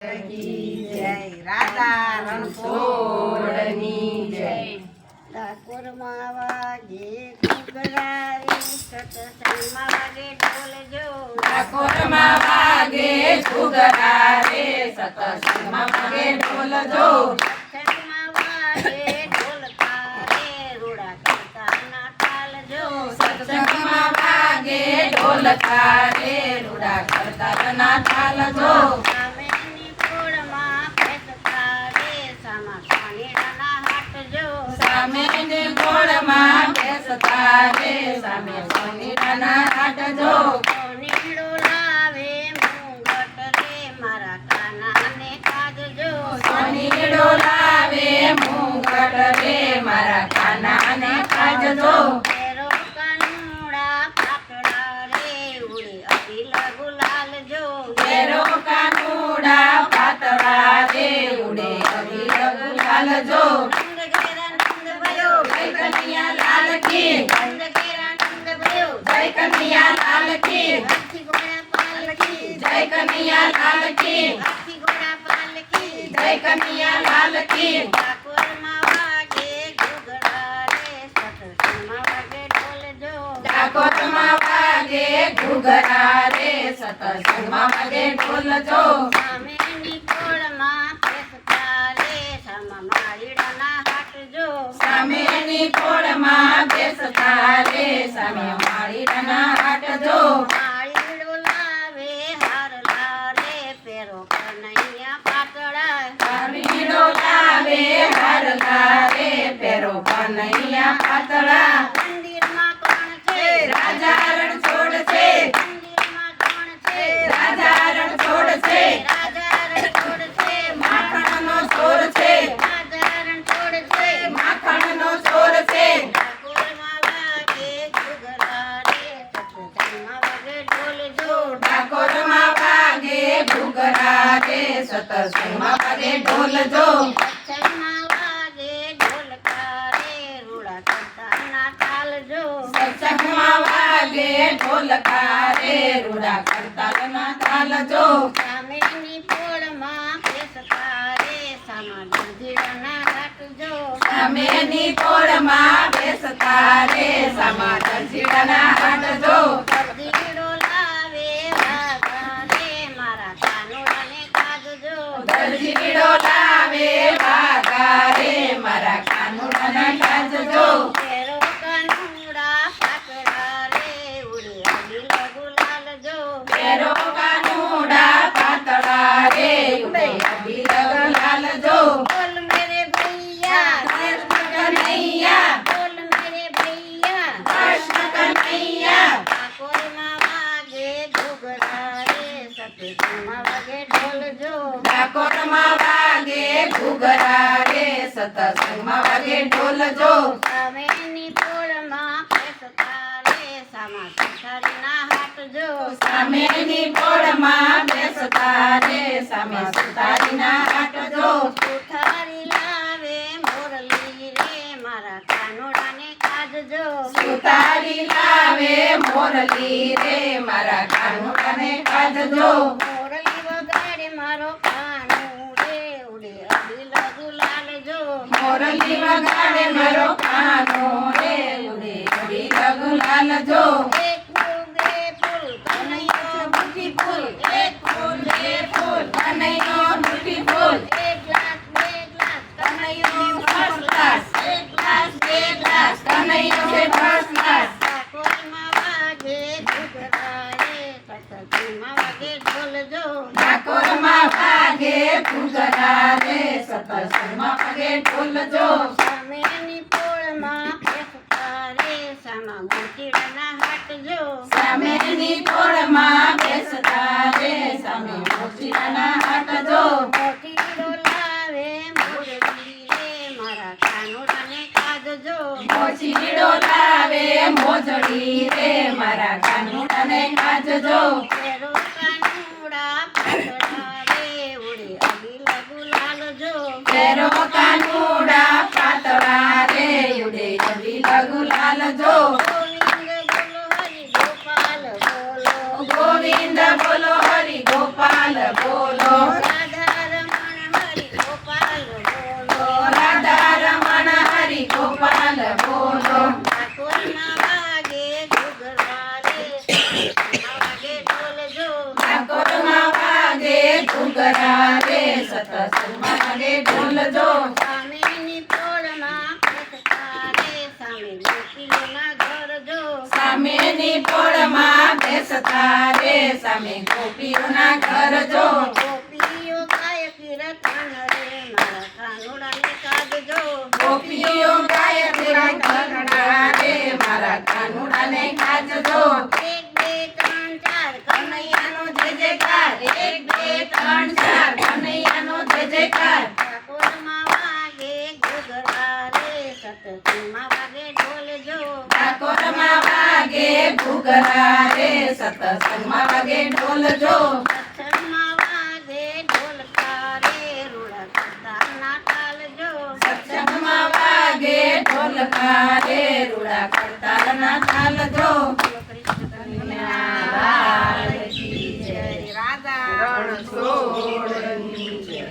જય રાધા રણછોડની જય ઠાકોરમાં વાગે ઘૂઘરાવી, સત્સંગમાં વાગે ઢોલ જો. ઠાકોરમાં વાગે ઘૂઘરા રે સતસંગમાં ઢોલ સત્સંગમાં વાગે ઢોલકા રે, રૂડા કરતા ના જો. સામે સોનીરાના હાટ જો સોનીડો લાવે મુંગટ રે, મારા કાનાને કાજજો. સોનીડો લાવે મુંગટ રે મારા કાનાને કાજજો પાતળા રે, ઉડે અભિલ ગુલાલ જો. ભયો. જય કનૈયા લાલ કી હાથી ઘોડા પાલકી, જય કનૈયા લાલ કી હાથી ઘોડા પાલકી. જય કનૈયા લાલ કી ઠાકોરમાં વાગે ઘૂઘરા રે, સત્સંગમાં વાગે ઢોલ જો. ડાકોરમાં વાગે ઘૂઘરા રે સતસંગમાં વાગે ઢોલ જો સામેની પોળમાં બેસતા રે, સામા માળીડાના હાટ જો. સામેની કોળમાં રે સામે માળીના હાટ જો માળીડો લાવે પાતળા. લાવે પેરો કનૈયા પાતળા રે સતસંગમાં વાગે ઢોલ જો સત્સંગમાં વાગે ઢોલ કારે રૂડા કરતાના તાલ જો. સત્સંગમાં વાગે રૂડા તાલ જો સામેની પોળમાં બેસતા રે, સામા ગંધીરાના હાટ જો. સામેની પોળમાં બેસતા રે સામા દરજીડાના હાટ જો દરજીડો લાવે વાગા રે મારા કાનુડાના કાજ જો પેરો કાનુડા પાતળા રે, ઉડે અબીલ ગુલાલ જો. પેરો કાનુડા પાતળા રે ઉડે અબીર ગુલાલ જો બોલ મેરે ભૈયા કૃષ્ણ કનૈયા બોલ મેરે ભૈયા કૃષ્ણ કનૈયા ઠાકોરમાં વાગે ઘૂઘરા રે, સત્સંગમાં વાગે ઢોલ જો. ડાકોરમાં વાગે ઘૂઘરા રે સતસંગમાં વાગે ઢોલ જો સામેની પોળમાં બેસતા રે, સામા સુથારીના હાટ જો. સામેની પોળમાં બેસતા રે સામે સુતારીના હાટ જો સુથારી લાવે મોરલી રે, મારા કાનુડાને કાજજો. સુતારી લાવે મોરલી રે મારા કાનુડાને કાજજો મોરલી વગાડે મારો વગાડે મારો કાનો રે ઉડે ઉડી ગુલાલ જો એક ફૂલ બે ફૂલ કનૈયો બુદ્ધિ ફૂલ એક ફૂલ બે ફૂલ કનૈયો ડૂટી ફૂલ એક ગ્લાસ બે ગ્લાસ કનૈયો ફર્સ્ટ ક્લાસ એક ગ્લાસ બે ગ્લાસ કનૈયો છે ફર્સ્ટ ક્લાસ ઠાકોરમાં વાગે ઘૂઘરા રે, સત્સંગમાં વાગે ઢોલ જો. ઠાકોરમાં વાગે ઘૂઘરા રે સતસંગમાં વાગે ઢોલ જો સામેની પોળમાં બેસતા રે, સામા મોતીડાના હાટ જો. સામેની પોળમાં બેસતા રે સામે મોચીના હાટ જો મોતીડો લાવે મોરલી રે, મારા કાનુડાને કાજજો. મોચીડો લાવે મોજડી રે મારા કાનુડાને કાજજો. પેરો કાનુડા પાતળા રે, ઉડે ઉડે અબીલ ગુલાલ જો ગોવિંદ બોલો હરિ ગોપાલ બોલો. ઘૂઘરા સતસંગમાં વાગે સામેની પોળમાં સામેની પોળમાં બેસતા રે સામે ગોપીઓના ઘર જો ગોપીઓ ગાય કીર્તન રે મારા કાનુડાને કાઢજો. ગોપીઓ ગાય ઘરડા રે મારા કાનુડાને કાજજો એક બે ત્રણ ચાર કનૈયાનો જય જયકાર ઠાકોરમાં વાગે ઘૂઘરા રે સતસંગમાં વાગે ઢોલ જો ઠાકોરમાં વાગે ઘૂઘરા રે સતસંગમાં વાગે ઢોલ જો સત્સંગમાં વાગે ઢોલ કારે રૂડા કરતાના તાલ જો